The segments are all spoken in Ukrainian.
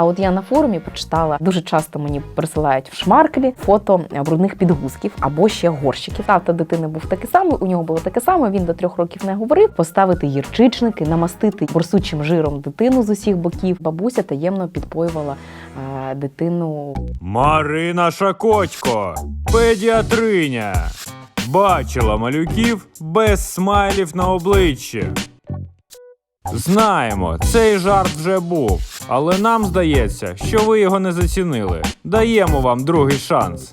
А от я на форумі прочитала дуже часто мені присилають в шмарклі фото брудних підгузків або ще горщиків. Тата дитини був такий самий, у нього було таке саме. Він до трьох років не говорив. Поставити гірчичники, намастити борсучим жиром дитину з усіх боків. Бабуся таємно підпоювала е, дитину Марина Шакотько, педіатриня. Бачила малюків без смайлів на обличчі. Знаємо, цей жарт вже був, але нам здається, що ви його не зацінили. Даємо вам другий шанс.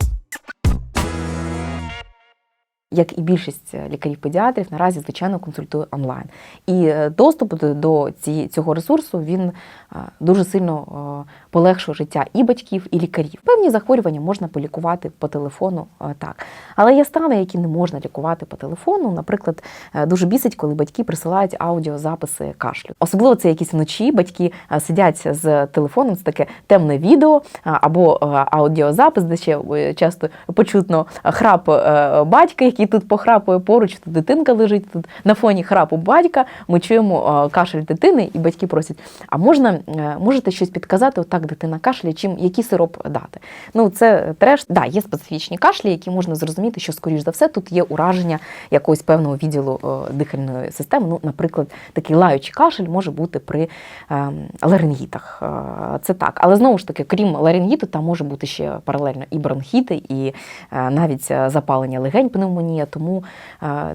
як і більшість лікарів-педіатрів, наразі звичайно консультує онлайн. І е, доступ до- цього ресурсу він е, дуже сильно е, полегшує життя і батьків, і лікарів. Певні захворювання можна полікувати по телефону, е, так. Але є стани, які не можна лікувати по телефону. Наприклад, е, дуже бісить, коли батьки присилають аудіозаписи кашлю. Особливо це якісь вночі. Батьки е, сидять з телефоном, це таке темне відео або аудіозапис, де ще часто почутно храп батька, який тут похрапує поруч, тут дитинка лежить тут на фоні храпу батька. Ми чуємо кашель дитини, і батьки просять: а можна можете щось підказати? Отак дитина кашляє, чим який сироп дати? Ну це треш. Да, є специфічні кашлі, які можна зрозуміти, що скоріш за все тут є ураження якогось певного відділу е, дихальної системи. Ну, наприклад, такий лаючий кашель може бути при е, ларингітах. Е, Це так. Але знову ж таки, крім ларингіту, там може бути ще паралельно і бронхіти, і е, навіть запалення легень, пневмонія. Тому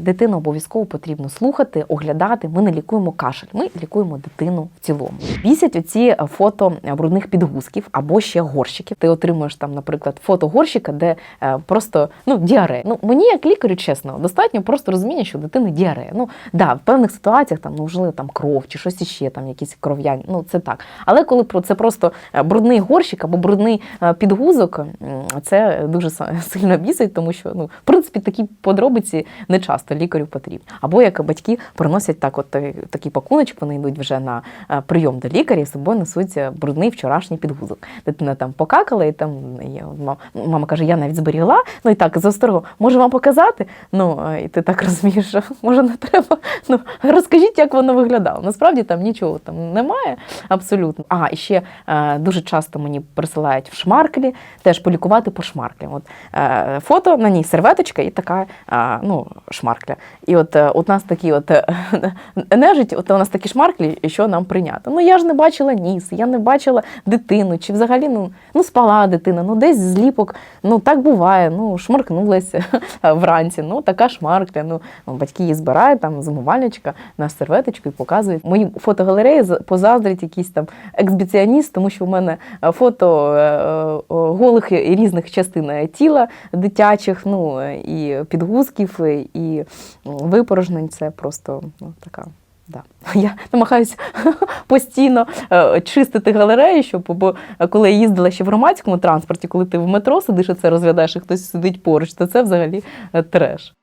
дитину обов'язково потрібно слухати, оглядати. Ми не лікуємо кашель, ми лікуємо дитину в цілому. Бісять оці фото брудних підгузків або ще горщиків. Ти отримуєш там, наприклад, фото горщика, де е, просто ну діарея. Ну мені як лікарю, чесно, достатньо просто розуміння, що дитини діарея. Ну да, в певних ситуаціях там ну можливо там кров чи щось іще, там якісь кров'яні. Ну це так. Але коли про це просто е, брудний горщик або брудний е, підгузок, це дуже сильно бісить, тому що ну в принципі такі подробиці не часто лікарю потрібні. Або як батьки приносять так, от такий пакуночок, вони йдуть вже на прийом до лікаря і собою несуть брудний вчорашній підгузок. Дитина там покакала, і там є, мама, каже, я навіть зберігла. Ну і так з осторогу, може вам показати? Ну і ти так розумієш, що може не треба. Ну розкажіть, як воно виглядало. Насправді там нічого там немає абсолютно. А і ще е, дуже часто мені присилають в шмарклі, теж полікувати по шмарклі. От е, фото на ній серветочка і така е, ну, шмаркля. І от, е, у нас такі от е, нежить, от у нас такі шмарклі, що нам прийняти. Ну я ж не бачила ніс, я не бачила дитину, чи взагалі ну, ну спала дитина, ну десь зліпок, ну так буває, ну шмаркнулася вранці, ну така шмаркля. Ну, ну батьки її збирають там з умивальничка на серветочку і показують. Мої фотогалереї позаздрить якийсь там ексбіціоніст, тому що в мене е, фото е, е, голих і різних частин тіла дитячих, ну і підгузків, і випорожнень. Це просто ну, така. Да. Я намагаюся постійно е, чистити галерею, щоб бо коли я їздила ще в громадському транспорті, коли ти в метро сидиш і це розглядаєш, і хтось сидить поруч, то це взагалі е, треш.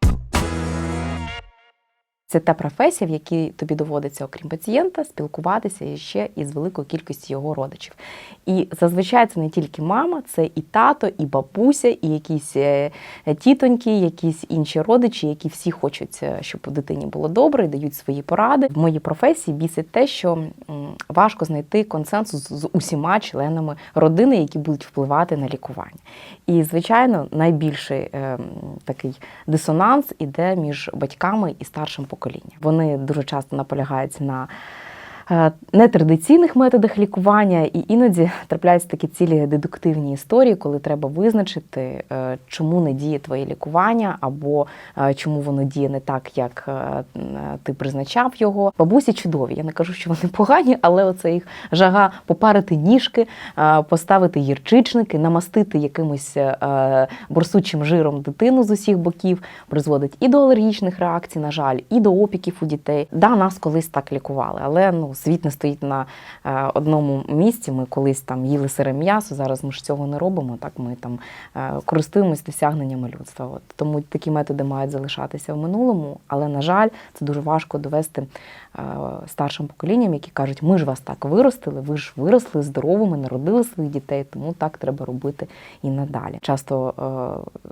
Це та професія, в якій тобі доводиться, окрім пацієнта, спілкуватися ще із великою кількістю його родичів. І зазвичай це не тільки мама, це і тато, і бабуся, і якісь е, тітоньки, якісь інші родичі, які всі хочуть, е, щоб у дитині було добре, і дають свої поради. В моїй професії бісить те, що важко знайти консенсус з усіма членами родини, які будуть впливати на лікування. І, звичайно, найбільший е, такий дисонанс іде між батьками і старшим поколінням. Вони дуже часто наполягають на нетрадиційних методах лікування, і іноді трапляються такі цілі дедуктивні історії, коли треба визначити, е, чому не діє твоє лікування, або е, чому воно діє не так, як е, ти призначав його. Бабусі чудові. Я не кажу, що вони погані, але оце їх жага попарити ніжки, е, поставити гірчичники, намастити якимось е, борсучим жиром дитину з усіх боків, призводить і до алергічних реакцій, на жаль, і до опіків у дітей. Да, нас колись так лікували, але ну світ не стоїть на е, одному місці. Ми колись там їли сире м'ясо. Зараз ми ж цього не робимо. Так ми там е, користуємось досягненнями людства. От тому такі методи мають залишатися в минулому, але на жаль, це дуже важко довести е, старшим поколінням, які кажуть, ми ж вас так виростили, ви ж виросли здоровими, народили своїх дітей, тому так треба робити і надалі. Часто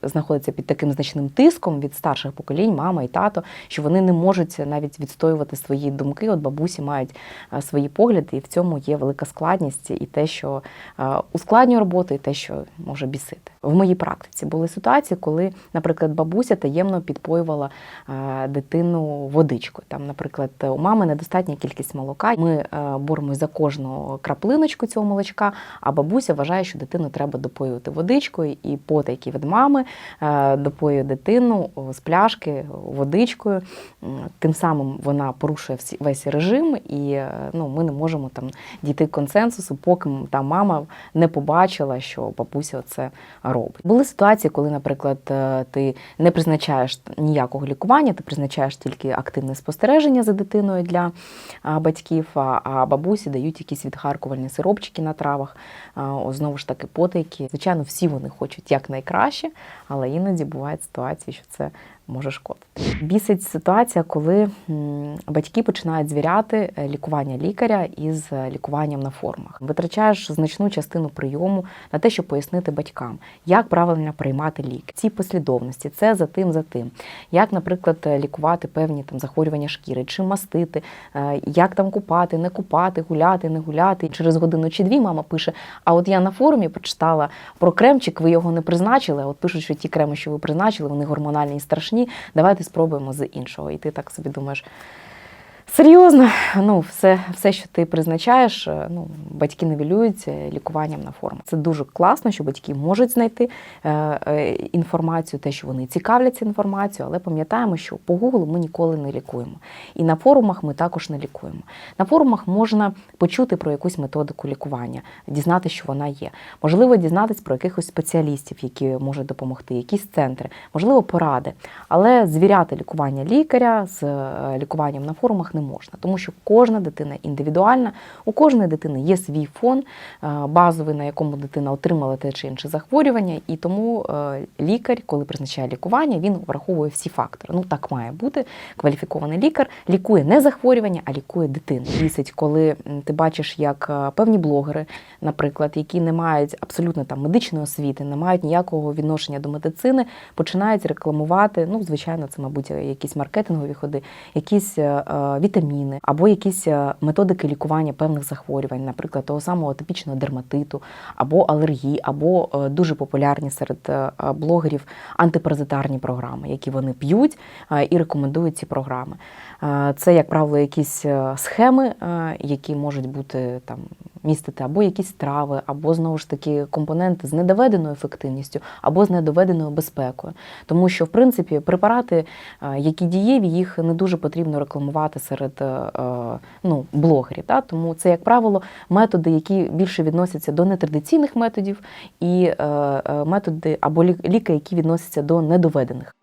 знаходяться під таким значним тиском від старших поколінь, мама і тато, що вони не можуть навіть відстоювати свої думки. От бабусі мають свої погляди, і в цьому є велика складність і те, що е, ускладнює роботу, і те, що може бісити. В моїй практиці були ситуації, коли, наприклад, бабуся таємно підпоювала е, дитину водичкою. Там, наприклад, у мами недостатня кількість молока. Ми е, боремось за кожну краплиночку цього молочка, а бабуся вважає, що дитину треба допоювати водичкою, і потайки від мами е, допоює дитину з пляшки водичкою. Тим самим вона порушує весь режим, і е, ну, ми не можемо там дійти консенсусу, поки м- та мама не побачила, що бабуся це робить. Були ситуації, коли, наприклад, е, ти не призначаєш ніякого лікування, ти призначаєш тільки активне спостереження за дитиною для батьків, а бабусі дають якісь відхаркувальні сиропчики на травах, знову ж таки потайки. Звичайно, всі вони хочуть якнайкраще, але іноді бувають ситуації, що це може шкодити. Бісить ситуація, коли батьки починають звіряти е, лікування лікаря із е, лікуванням на формах. Витрачаєш значну частину прийому на те, щоб пояснити батькам, як правильно приймати ліки. Ці послідовності, це за тим, за тим. Як, наприклад, е, лікувати певні там захворювання шкіри, чи мастити, як там купати, не купати, гуляти, не гуляти. Через годину чи дві мама пише: А от я на форумі прочитала про кремчик, ви його не призначили. От пишуть, що ті креми, що ви призначили, вони гормональні і страшні. Давайте спробуємо з іншого. І ти так собі думаєш. Серйозно, ну все, все, що ти призначаєш, е, ну батьки невілюють е, лікуванням на форму. Це дуже класно, що батьки можуть знайти е, е, інформацію, те, що вони цікавляться інформацією, але пам'ятаємо, що по Google ми ніколи не лікуємо. І на форумах ми також не лікуємо. На форумах можна почути про якусь методику лікування, дізнатися, що вона є. Можливо, дізнатися про якихось спеціалістів, які можуть допомогти, якісь центри, можливо, поради. Але звіряти лікування лікаря з лікуванням на форумах не можна, тому що кожна дитина індивідуальна, у кожної дитини є свій фон е, базовий, на якому дитина отримала те чи інше захворювання, і тому е, лікар, коли призначає лікування, він враховує всі фактори. Ну так має бути. Кваліфікований лікар лікує не захворювання, а лікує дитину. Бісить, коли ти бачиш, як е, певні блогери, наприклад, які не мають абсолютно там медичної освіти, не мають ніякого відношення до медицини, починають рекламувати. Ну, звичайно, це, мабуть, якісь маркетингові ходи, якісь вітаміни або якісь е, методики лікування певних захворювань, наприклад, того самого атопічного дерматиту, або алергії, або е, дуже популярні серед е, блогерів антипаразитарні програми, які вони п'ють і рекомендують ці програми. Це, як правило, якісь схеми, які можуть бути там містити або якісь трави, або знову ж таки компоненти з недоведеною ефективністю, або з недоведеною безпекою. Тому що, в принципі, препарати, е, які дієві, їх не дуже потрібно рекламувати серед е, е, ну, блогерів. Да? Тому це, як правило, методи, які більше відносяться до нетрадиційних методів, і методи або лі- ліки, які відносяться до недоведених.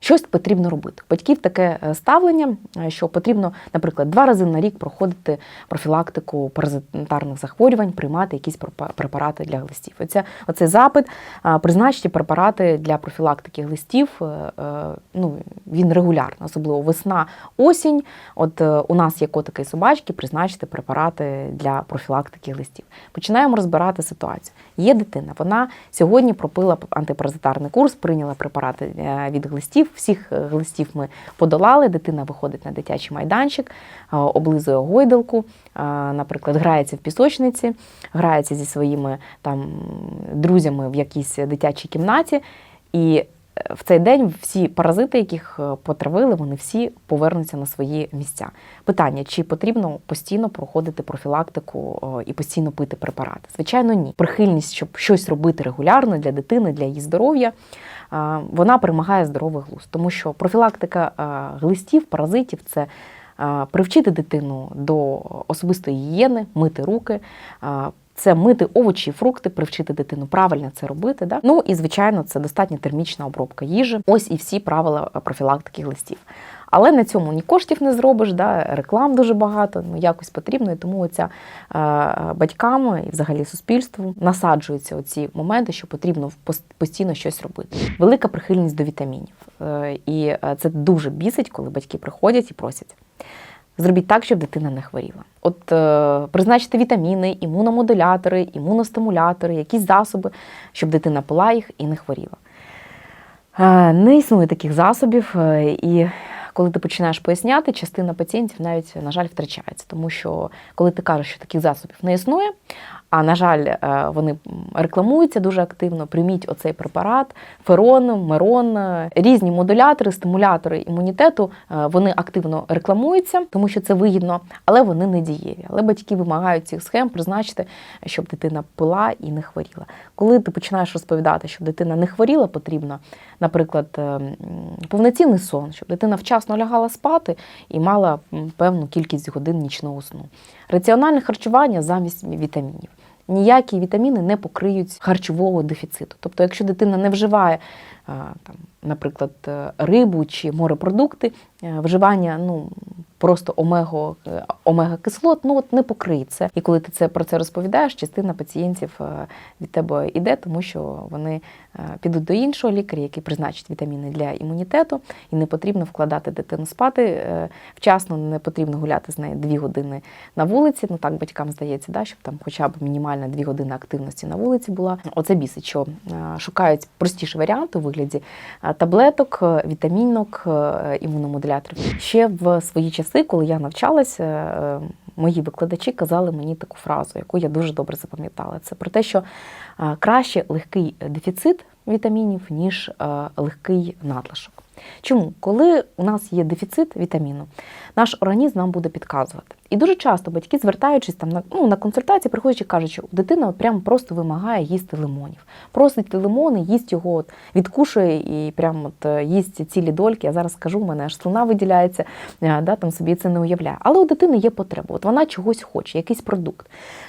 Щось потрібно робити. Батьків таке е, ставлення, е, що потрібно, наприклад, два рази на рік проходити профілактику паразитарних захворювань, приймати якісь препарати для глистів. Оця, оцей запит а, призначити препарати для профілактики глистів. е, Ну, він регулярно, особливо весна, осінь. От у нас є котики і собачки, призначити препарати для профілактики глистів. Починаємо розбирати ситуацію. Є дитина, вона сьогодні пропила антипаразитарний курс, прийняла препарати від глистів. Всіх листів ми подолали. Дитина виходить на дитячий майданчик, е, облизує гойдалку, е, наприклад, грається в пісочниці, грається зі своїми там друзями в якійсь дитячій кімнаті. І е, в цей день всі паразити, яких е, потравили, вони всі повернуться на свої місця. Питання: чи потрібно постійно проходити профілактику е, і постійно пити препарати? Звичайно, ні. Прихильність, щоб щось робити регулярно для дитини, для її здоров'я. е, Вона перемагає здоровий глузд, тому що профілактика глистів, паразитів це привчити дитину до особистої гігієни, мити руки, це мити овочі і фрукти, привчити дитину правильно це робити. Да? Ну і звичайно, це достатня термічна обробка їжі. Ось і всі правила профілактики глистів. Але на цьому ні коштів не зробиш, да? реклам дуже багато, ну якось потрібно. І тому оця е, батькам і взагалі суспільству насаджуються оці моменти, що потрібно пос- постійно щось робити. Велика прихильність до вітамінів. Е, і е, це дуже бісить, коли батьки приходять і просять. Зробіть так, щоб дитина не хворіла. От е, призначте вітаміни, імуномодулятори, імуностимулятори, якісь засоби, щоб дитина пила їх і не хворіла. Е, не існує таких засобів, е, і коли ти починаєш поясняти, частина пацієнтів навіть, на жаль, втрачається. Тому що коли ти кажеш, що таких засобів не існує, а на жаль, е, вони рекламуються дуже активно. Прийміть оцей препарат, ферон, мерон, е, різні модулятори, стимулятори імунітету. е, Вони активно рекламуються, тому що це вигідно, але вони не дієві. Але батьки вимагають цих схем призначити, щоб дитина пила і не хворіла. Коли ти починаєш розповідати, щоб дитина не хворіла, потрібно, наприклад, повноцінний сон, щоб дитина вчасно лягала спати і мала певну кількість годин нічного сну. Раціональне харчування замість вітамінів. Ніякі вітаміни не покриють харчового дефіциту. Тобто, якщо дитина не вживає, там, наприклад, е, рибу чи морепродукти, е, вживання ну, просто омего, е, омега-кислот ну, от не покриється. І коли ти це, про це розповідаєш, частина пацієнтів від тебе йде, тому що вони підуть до іншого лікаря, який призначить вітаміни для імунітету, і не потрібно вкладати дитину спати вчасно, не потрібно гуляти з нею дві години на вулиці. Ну так батькам здається, да, щоб там хоча б мінімальна дві години активності на вулиці була. Оце бісить, що шукають простіші варіанти у вигляді е, таблеток, е, вітамінок, е, імуномодуляторів. Ще в свої часи, коли я навчалася, мої викладачі казали мені таку фразу, яку я дуже добре запам'ятала. Це про те, що краще легкий дефіцит вітамінів, ніж легкий надлишок. Чому? Коли у нас є дефіцит вітаміну, наш організм нам буде підказувати. І дуже часто батьки, звертаючись там на, ну, на консультації, приходять і кажуть, що дитина от прямо просто вимагає їсти лимонів. Просить лимони, їсть його, от, відкушує і прямо от е, їсть цілі дольки. Я зараз скажу, у мене аж слина виділяється, е, да, там собі це не уявляє. Але у дитини є потреба, от вона чогось хоче, якийсь продукт.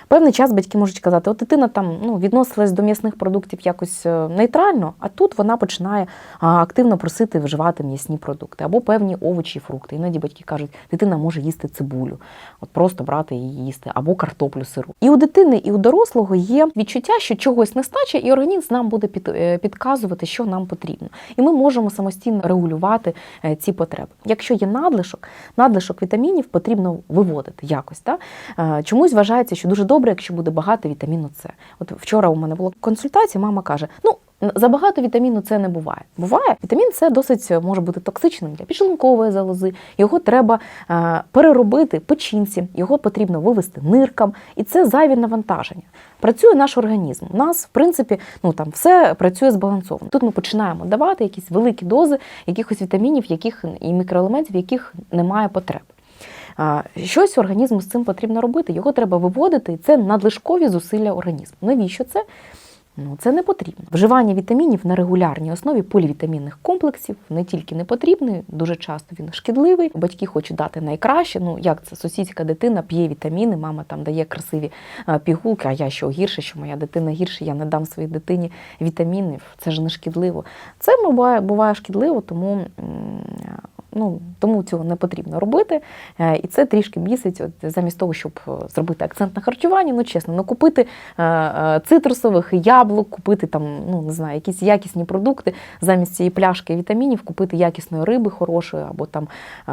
Певний час батьки можуть казати, от дитина там ну, відносилась до м'ясних продуктів якось е, нейтрально, а тут вона починає активно просити вживати м'ясні продукти або певні овочі і фрукти. Іноді батьки кажуть, дитина може їсти цибулю, от просто брати її їсти, або картоплю сиру. І у дитини, і у дорослого є відчуття, що чогось нестача, і організм нам буде під, е, підказувати, що нам потрібно. І ми можемо самостійно регулювати е, ці потреби. Якщо є надлишок, надлишок вітамінів потрібно виводити якось. Да? Е, Чомусь вважається, що дуже добре, якщо буде багато вітаміну С. От вчора у мене була консультація, мама каже: ну. Забагато вітаміну С не буває. Буває, вітамін С досить може бути токсичним для підшлункової залози. Його треба е, переробити печінці, його потрібно вивести ниркам, і це зайві навантаження. Працює наш організм. У нас, в принципі, ну там все працює збалансовано. Тут ми починаємо давати якісь великі дози якихось вітамінів, яких і мікроелементів, яких немає потреб. Щось організму з цим потрібно робити, його треба виводити, і це надлишкові зусилля організму. Навіщо це? Ну, це не потрібно. Вживання вітамінів на регулярній основі полівітамінних комплексів не тільки не потрібний, дуже часто він шкідливий. Батьки хочуть дати найкраще. Ну як це сусідська дитина п'є вітаміни, мама там дає красиві пігулки, а я що гірше, що моя дитина гірше, я не дам своїй дитині вітамінів. Це ж не шкідливо. Це буває, буває шкідливо, тому. Ну, тому цього не потрібно робити. Е, І це трішки бісить, от, замість того, щоб е, зробити акцент на харчуванні, ну чесно, ну купити е, цитрусових яблук, купити там, ну не знаю, якісь якісні продукти, замість цієї пляшки вітамінів, купити якісної риби хорошої, або там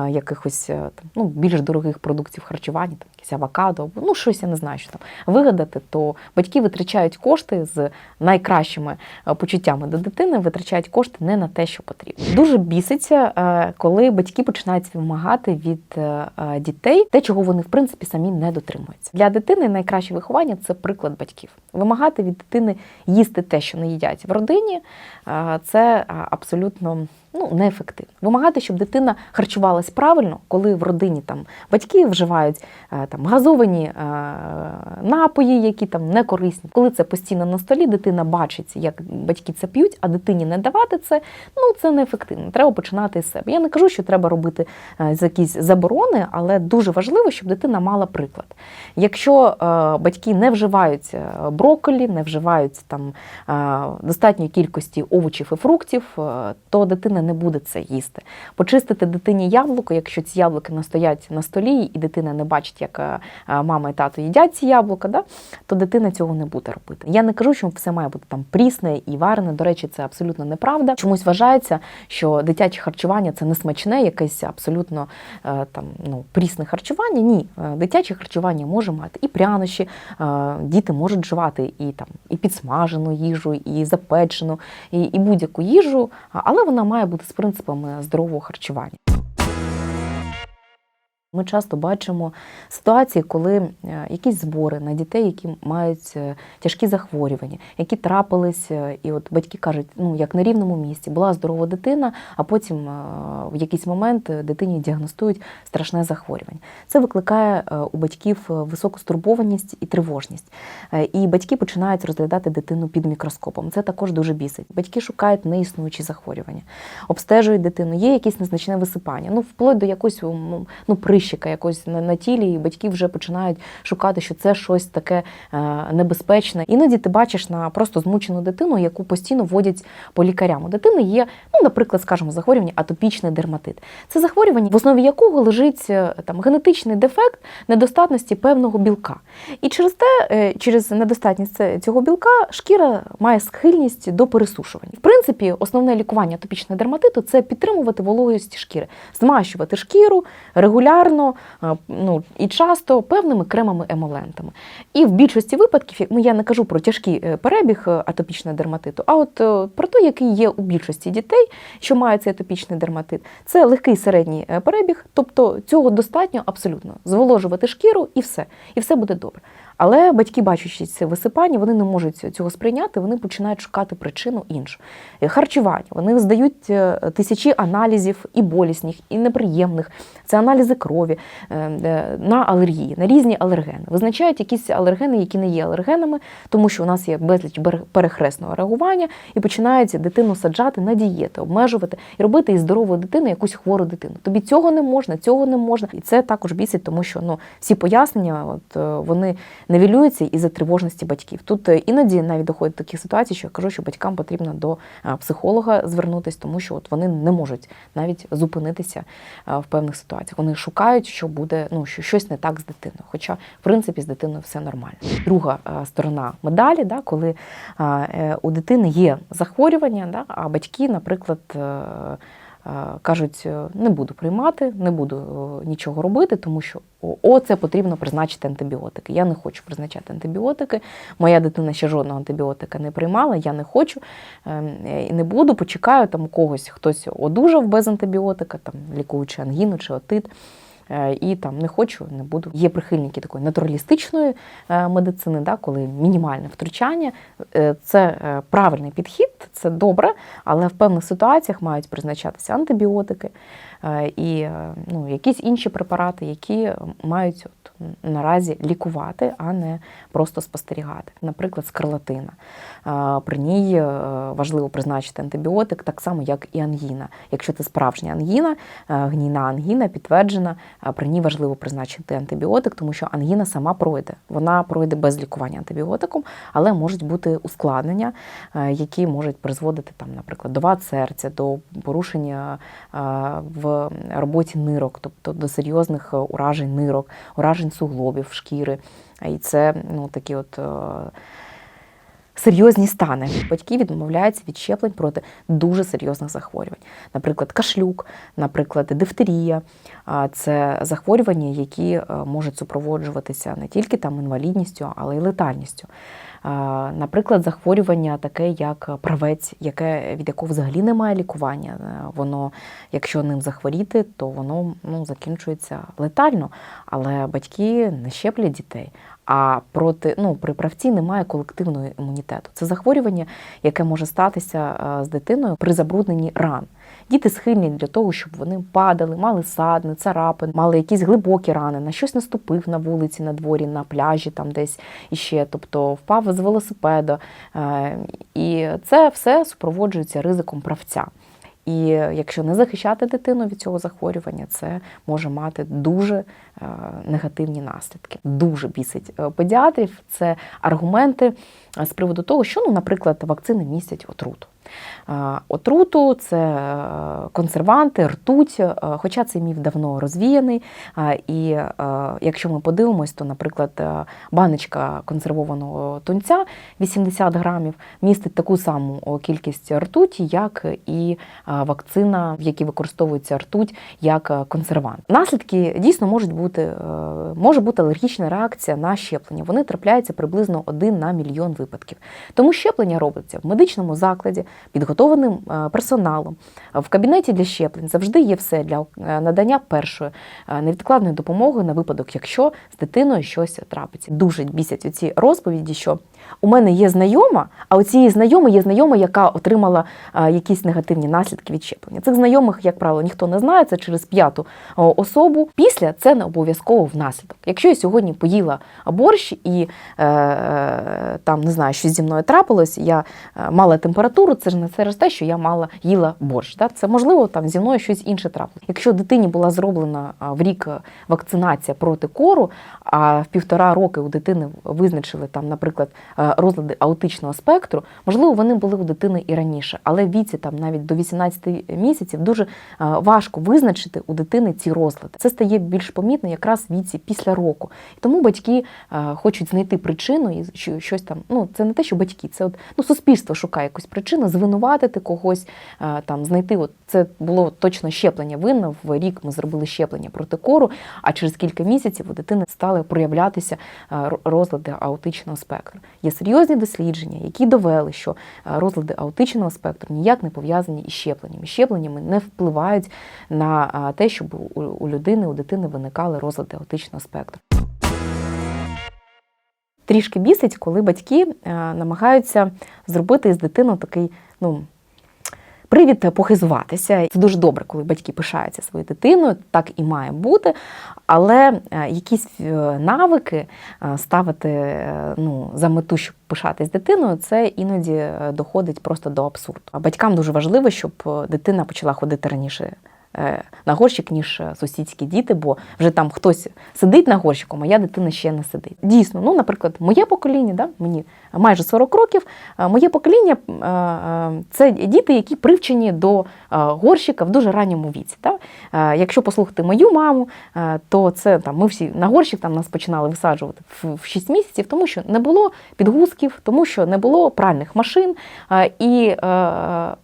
якихось там, ну, більш дорогих продуктів харчування, там якісь авокадо, або ну щось я не знаю, що там вигадати, то батьки витрачають кошти з найкращими почуттями до дитини, витрачають кошти не на те, що потрібно. Дуже біситься, е, батьки починають вимагати від е, е, дітей те, чого вони в принципі самі не дотримуються. Для дитини найкраще виховання це приклад батьків. Вимагати від дитини їсти те, що не їдять в родині, е, це абсолютно ну, неефективно. Вимагати, щоб дитина харчувалась правильно, коли в родині там батьки вживають е, там газовані е, напої, які там не корисні. Коли це постійно на столі, дитина бачить, як батьки це п'ють, а дитині не давати це, ну це неефективно. Треба починати з себе. Я не кажу, що треба робити е, якісь заборони, але дуже важливо, щоб дитина мала приклад. Якщо батьки не вживають брокколі, не вживають там достатньої кількості овочів і фруктів, то дитина не буде це їсти. Почистити дитині яблуко, якщо ці яблуки настоять на столі, і дитина не бачить, як е, е, мама і тато їдять ці яблука, да, то дитина цього не буде робити. Я не кажу, що все має бути там прісне і варене. До речі, це абсолютно неправда. Чомусь вважається, що дитяче харчування це не смачне, якесь абсолютно е, там ну прісне харчування. Ні, дитяче харчування може мати і прянощі, діти можуть вживати і там і підсмажену їжу, і запечену, і, і будь-яку їжу, але вона має бути з принципами здорового харчування. Ми часто бачимо ситуації, коли е, якісь збори на дітей, які мають е, тяжкі захворювання, які трапились, е, і от батьки кажуть, ну як на рівному місці була здорова дитина, а потім в якийсь момент дитині діагностують страшне захворювання. Це викликає у батьків високу стурбованість і тривожність. І батьки починають розглядати дитину під мікроскопом. Це також дуже бісить. Батьки шукають неіснуючі захворювання, обстежують дитину. Є якесь незначне висипання, ну вплоть до якогось м, ну, прищика якось на, на тілі, і батьки вже починають шукати, що це щось таке е, небезпечне. Іноді ти бачиш на просто змучену дитину, яку постійно водять по лікарям. У дитини є, ну, наприклад, скажімо, захворювання атопічний дерматит. Це захворювання, в основі якого лежить е, там генетичний дефект недостатності певного білка. І через те, е, через недостатність цього білка, шкіра має схильність до пересушування. В принципі, основне лікування атопічного дерматиту це підтримувати вологість шкіри, змащувати шкіру регулярно е, ну, і часто певними кремами-емолентами. І в більшості випадків, ну, я не кажу про тяжкий е, перебіг е, атопічного дерматиту, а от про той, який є у більшості дітей, що мають цей атопічний дерматит, це легкий середній перебіг, тобто цього достатньо абсолютно зволожувати шкіру і все, і все буде добре. Але батьки, бачачи це висипання, вони не можуть цього сприйняти, вони починають шукати причину іншу. Е, Харчування. Вони здають е, тисячі аналізів і болісних, і неприємних. Це аналізи крові е, на алергії, на різні алергени. Визначають якісь алергени, які не є алергенами, тому що у нас є безліч перехресного реагування, і починають дитину саджати на дієти, обмежувати і робити із здорової дитини якусь хвору дитину. Тобі цього не можна, цього не можна. І це також бісить, тому що ну всі пояснення, от е, вони невілюються із-за тривожності батьків. Тут е, іноді навіть доходить до таких ситуацій, що я кажу, що батькам потрібно до е, психолога звернутися, тому що от вони не можуть навіть зупинитися е, в певних ситуаціях. Вони шукають, що буде, ну що щось не так з дитиною. Хоча, в принципі, з дитиною все нормально. Друга сторона медалі, да, коли у дитини є захворювання, да, а батьки, наприклад. Е, Кажуть, е, не буду приймати, не буду е, нічого робити, тому що о, потрібно призначити антибіотики. Я не хочу призначати антибіотики. Моя дитина ще жодного антибіотика не приймала, я не хочу ем, і не буду. Почекаю там когось, хтось одужав без антибіотика, там лікуючи ангіну чи отит. Е, І там не хочу, не буду. Є прихильники такої натуралістичної е, медицини, да, коли мінімальне втручання. Е, Це правильний підхід, це добре, але в певних ситуаціях мають призначатися антибіотики і е, ну, якісь інші препарати, які мають от, наразі лікувати, а не просто спостерігати. Наприклад, скарлатина. Е, При ній е, важливо призначити антибіотик, так само, як і ангіна. Якщо це справжня ангіна, е, гнійна ангіна підтверджена, е, при ній важливо призначити антибіотик, тому що ангіна сама пройде. Вона пройде без лікування антибіотиком, але можуть бути ускладнення, е, які можуть призводити там, наприклад, до вад серця, до порушення е, в роботі нирок, тобто до серйозних е, уражень нирок, уражень суглобів, шкіри. І це ну, такі от. е, Серйозні стани батьки відмовляються від щеплень проти дуже серйозних захворювань, наприклад, кашлюк, наприклад, дифтерія. Це захворювання, які е, можуть супроводжуватися не тільки там інвалідністю, але й летальністю. Наприклад, захворювання таке, як правець, яке від якого взагалі немає лікування. Е, Воно, якщо ним захворіти, то воно ну, закінчується летально. Але батьки не щеплять дітей. А проти ну при правці немає колективного імунітету. Це захворювання, яке може статися е, з дитиною при забрудненні ран. Діти схильні для того, щоб вони падали, мали садни, царапини, мали якісь глибокі рани, на щось наступив на вулиці, на дворі, на пляжі, там десь іще, тобто впав з велосипеда. Е, І це все супроводжується ризиком правця. І якщо не захищати дитину від цього захворювання, це може мати дуже е, негативні наслідки. Дуже бісить е, педіатрів. Це аргументи з приводу того, що, ну, наприклад, вакцини містять отруту. Е, Отруту це е, консерванти, ртуть, е, хоча цей міф давно розвіяний. І якщо ми подивимось, то, наприклад, баночка консервованого тунця 80 грамів містить таку саму кількість ртуті, як і вакцина, в якій використовується ртуть як консервант. Наслідки дійсно можуть бути, може бути алергічна реакція на щеплення. Вони трапляються приблизно один на мільйон випадків. Тому щеплення робиться в медичному закладі підготованим е, персоналом. В кабінеті для щеплень завжди є все для е, надання першої е, невідкладної допомоги на випадок, якщо з дитиною щось трапиться. Дуже бісять оці розповіді, що у мене є знайома, а у цієї знайомої є знайома, яка отримала якісь негативні наслідки від щеплення. Цих знайомих, як правило, ніхто не знає. Це через п'яту особу. Після це не обов'язково внаслідок. Якщо я сьогодні поїла борщ і е, там не знаю, що зі мною трапилось, я мала температуру, це ж не через те, що я мала їла борщ. Да? Це можливо там зі мною щось інше трапилось. Якщо дитині була зроблена в рік е, вакцинація проти кору, а в півтора роки у дитини визначили там, наприклад, е, розлади аутичного спектру, можливо, вони були у дитини і раніше, але в віці там навіть до 18 місяців дуже е, важко визначити у дитини ці розлади. Це стає більш помітно якраз в віці після року. Тому батьки хочуть знайти причину і щось там. Ну це не те, що батьки, це от ну суспільство шукає якусь причину, звинуватити когось, е, там знайти. От це було точно щеплення винно. В рік ми зробили щеплення проти кору, а через кілька місяців у дитини стали проявлятися е, розлади аутичного спектру. Є серйозні дослідження, які довели, що е, розлади аутичного спектру ніяк не пов'язані із щепленнями. Щепленнями не впливають на те, щоб у людини, у дитини виникали розлади аутичного спектру. Трішки бісить, коли батьки е, намагаються зробити з дитиною такий, ну. Привід похизуватися. Це дуже добре, коли батьки пишаються своєю дитиною, так і має бути. Але е, якісь е, навики ставити ну, за мету, щоб пишатись дитиною, це іноді доходить просто до абсурду. А батькам дуже важливо, щоб дитина почала ходити раніше на горщик, ніж е, сусідські діти, бо вже там хтось сидить на горщику, моя дитина ще не сидить. Дійсно, ну, наприклад, моє покоління, да, мені майже 40 років, е, моє покоління е, е, це діти, які привчені до горщика в дуже ранньому віці. Е, Якщо послухати мою маму, то це там ми всі на горщик там нас починали висаджувати в в 6 місяців, тому що не було підгузків, тому що не було пральних машин. І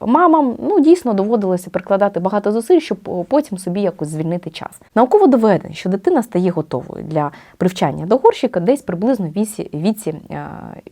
мамам ну, дійсно доводилося прикладати багато зусиль, щоб потім собі якось звільнити час. Науково доведено, що дитина стає готовою для привчання до горщика десь приблизно віці, віці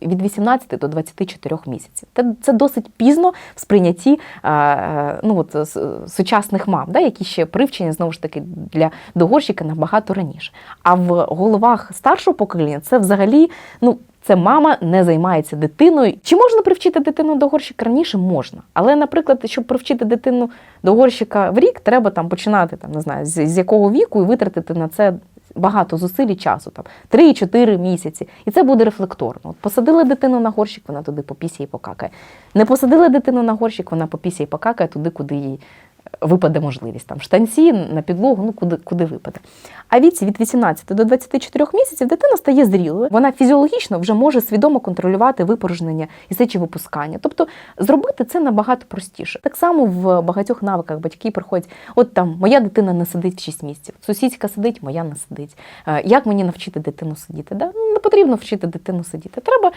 від 18 до 24 місяців. Це, досить пізно в сприйнятті е, е, ну, от, сучасних мам, да, які ще привчені знову ж таки для до горщика набагато раніше. А в головах старшого покоління це взагалі ну. Це мама не займається дитиною. Чи можна привчити дитину до горщика раніше? Можна. Але, наприклад, щоб привчити дитину до горщика в рік, треба там починати там, не знаю, з, з якого віку і витратити на це багато зусиль і часу, там 3-4 місяці. І це буде рефлекторно. От посадили дитину на горщик, вона туди попісяє і покакає. Не посадили дитину на горщик, вона попісяє і покакає туди, куди їй випаде можливість. Там штанці на підлогу, ну куди, куди випаде. А віці від 18 до 24 місяців дитина стає зрілою. Вона фізіологічно вже може свідомо контролювати випорожнення і сечовипускання. Тобто зробити це набагато простіше. Так само в багатьох навиках батьки приходять: от там моя дитина не сидить в 6 місяців, сусідська сидить, моя не сидить. Е, Як мені навчити дитину сидіти? Да? Потрібно вчити дитину сидіти. Треба е,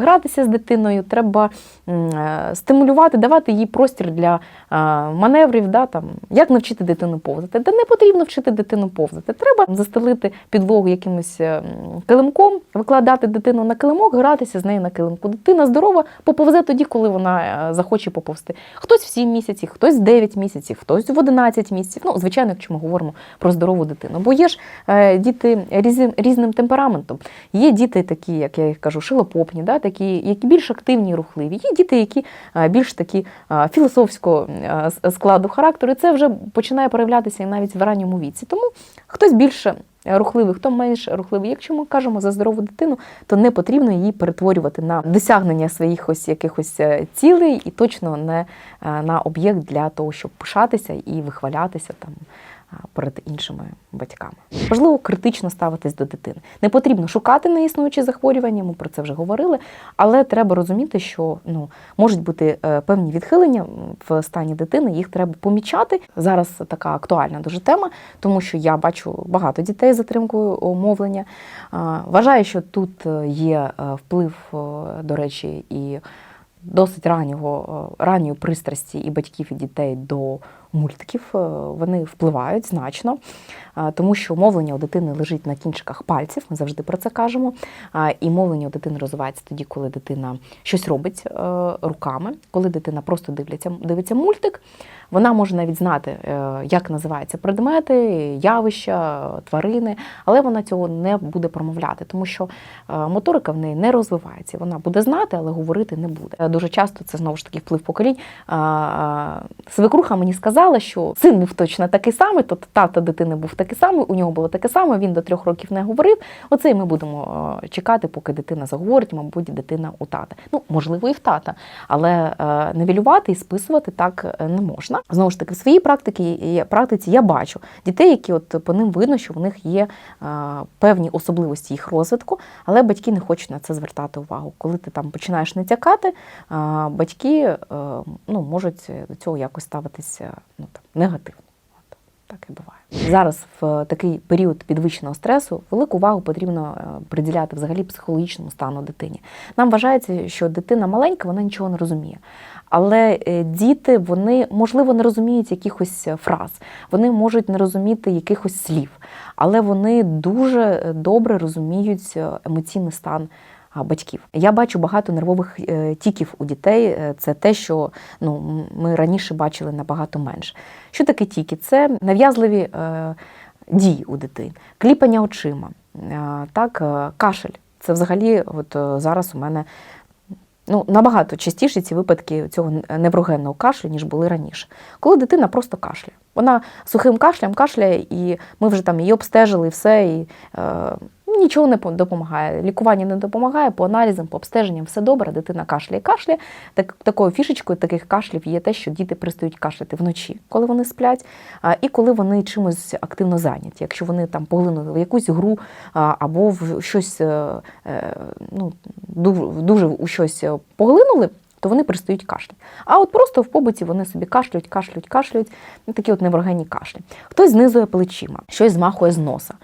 гратися з дитиною, треба е, стимулювати, давати їй простір для е, маневрів. Да? Там, як навчити дитину повзати? Та не потрібно вчити дитину повзати. Треба застелити підлогу якимось килимком, викладати дитину на килимок, гратися з нею на килимку. Дитина здорова поповзе тоді, коли вона захоче поповзти. Хтось в 7 місяців, хтось в 9 місяців, хтось в 11 місяців. Ну, звичайно, якщо ми говоримо про здорову дитину. Бо є ж діти різним, різним темпераментом. Є діти такі, як я їх кажу, шилопопні, да, такі, які більш активні і рухливі. Є діти, які більш такі філософського складу характеру. І це вже починає проявлятися і навіть в ранньому віці. Тому хтось більше рухливий, хто менш рухливий. Якщо ми кажемо за здорову дитину, то не потрібно її перетворювати на досягнення своїх ось якихось е, цілей і точно не е, на об'єкт для того, щоб пишатися і вихвалятися там перед іншими батьками. Важливо критично ставитись до дитини. Не потрібно шукати неіснуючі захворювання, ми про це вже говорили, але треба розуміти, що ну, можуть бути е, певні відхилення в стані дитини, їх треба помічати. Зараз така актуальна дуже тема, тому що я бачу багато дітей з затримкою мовлення. Вважаю, що тут е, є е, вплив, до речі, і досить раннього, ранньої пристрасті і батьків, і дітей до мультиків. Е, Вони впливають значно. Тому що мовлення у дитини лежить на кінчиках пальців. Ми завжди про це кажемо. І мовлення у дитини розвивається тоді, коли дитина щось робить е, руками, коли дитина просто дивляться, дивиться мультик. Вона може навіть знати, е, як називаються предмети, явища, тварини, але вона цього не буде промовляти, тому що е, моторика в неї не розвивається. Вона буде знати, але говорити не буде. Дуже часто це знову ж таки вплив поколінь. Свекруха мені сказала, що син був точно такий самий, тобто тато дитини був такий самий, у нього було таке саме, він до трьох років не говорив. Оце і ми будемо е, чекати, поки дитина заговорить, мабуть, дитина у тата. Ну, можливо, і в тата, але е, невілювати і списувати так е, не можна. Знову ж таки, в своїй практиці, практиці я бачу дітей, які от по ним видно, що в них є певні особливості їх розвитку, але батьки не хочуть на це звертати увагу. Коли ти там починаєш натякати, батьки ну, можуть до цього якось ставитися ну, там, негативно. Так і буває. Зараз в такий період підвищеного стресу велику увагу потрібно е, приділяти взагалі психологічному стану дитині. Нам вважається, що дитина маленька, вона нічого не розуміє. Але е, діти, вони можливо не розуміють якихось е, фраз, вони можуть не розуміти якихось слів, але вони дуже добре розуміють емоційний стан батьків. Я бачу багато нервових е, тіків у дітей. Е, Це те, що ну, ми раніше бачили набагато менше. Що таке тіки? Це нав'язливі е, дії у дитини, кліпання очима, так, кашель. Це взагалі, от зараз у мене ну, набагато частіше ці випадки цього неврогенного кашлю, ніж були раніше. Коли дитина просто кашляє. Вона сухим кашлем кашляє, і ми вже там її обстежили, і все, і е, нічого не по- допомагає. Лікування не допомагає, по аналізам, по обстеженням все добре, дитина кашляє, кашляє. Так, такою фішечкою таких кашлів є те, що діти перестають кашляти вночі, коли вони сплять, а, і коли вони чимось активно зайняті. Якщо вони там поглинули в якусь гру або в щось е, е, ну, дуже, у щось поглинули. То вони перестають кашляти. А от просто в побуті вони собі кашлюють, кашлюють, кашлюють, ну, такі от неврогенні кашлі. Хтось знизує плечима, щось змахує з носа,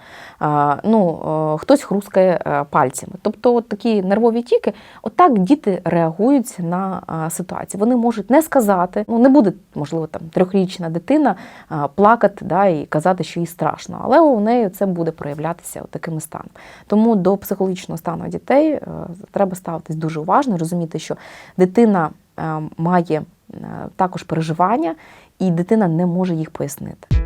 ну, е, хтось хрускає е, пальцями. Тобто от такі нервові тіки, отак діти реагують на ситуацію. Вони можуть не сказати, ну не буде, можливо, там трьохрічна дитина плакати да, і казати, що їй страшно, але у неї це буде проявлятися такими станами. Тому до психологічного стану дітей е, треба ставитись дуже уважно, розуміти, що дитина е, має е, також переживання, і дитина не може їх пояснити.